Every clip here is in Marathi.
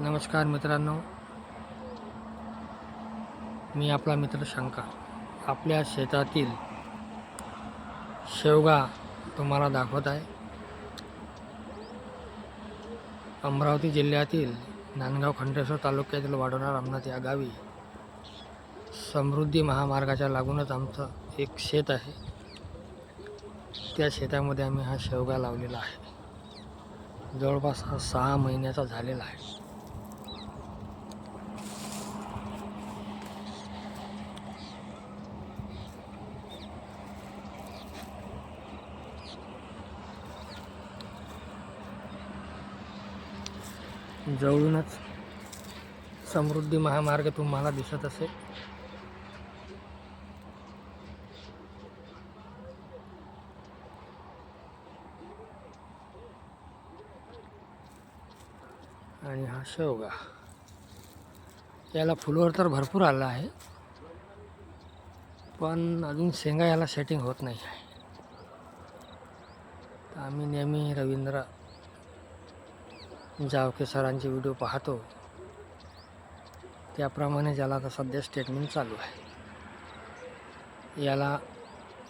नमस्कार मित्रांनो. मी आपला मित्र शंका. आपल्या शेतातील शेवगा तुम्हाला दाखवत आहे. अमरावती जिल्ह्यातील नांदगाव खंडेश्वर तालुक्यातील वाडोना रामनाथ या गावी समृद्धी महामार्गाच्या लागूनच आमचं एक शेत आहे. त्या शेतामध्ये आम्ही हा शेवगा लावलेला आहे. जवळपास हा सहा महिन्याचा झालेला आहे. जवळूनच समृद्धी महामार्ग तुम्हाला दिसत असेल. आणि हा शेवगा. याला फुलवर तर भरपूर आला आहे पण अजून शेंगा याला सेटिंग होत नाही आहे. तर आम्ही नेहमी रवींद्र जावके सरांचे व्हिडिओ पाहतो त्याप्रमाणे ज्याला आता सध्या स्टेटमेंट चालू आहे. याला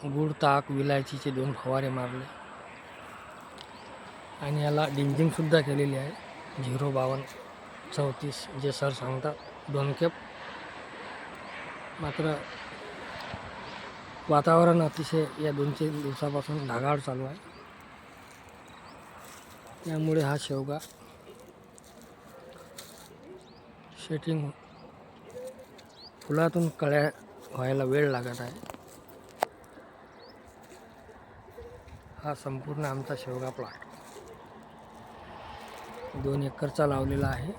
गुड ताक विलायचीचे दोन फवारे मारले. आणि याला डिंजिंगसुद्धा केलेली आहे. झिरो बावन्न चौतीस जे सर सांगतात दोन केप मात्र वातावरण अतिशय या दोन तीन दिवसापासून ढगाळ चालू आहे. त्यामुळे हा शेवगा सेटिंग हो. फुलातून कळ्या व्हायला वेळ लागत आहे. हा संपूर्ण आमचा शेवगा प्लॉट दोन एकरचा लावलेला आहे.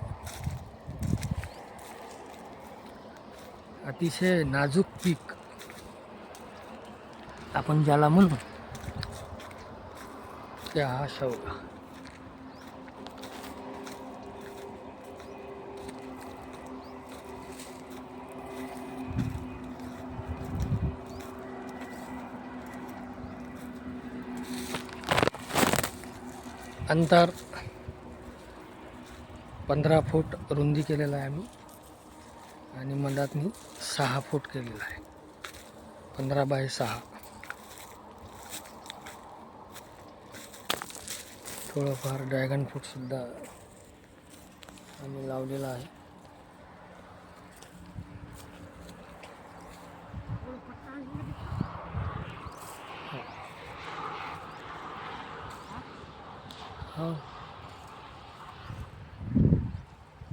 अतिशय नाजूक पीक आपण ज्याला म्हणू ते हा शेवगा. अंतर पंधरा फूट रुंदी केलेलं आहे आम्ही. आणि मधातनी सहा फूट केलेला आहे. पंधरा बाय सहा. थोडंफार ड्रॅगन फ्रूटसुद्धा आम्ही लावलेलं आहे. Oh.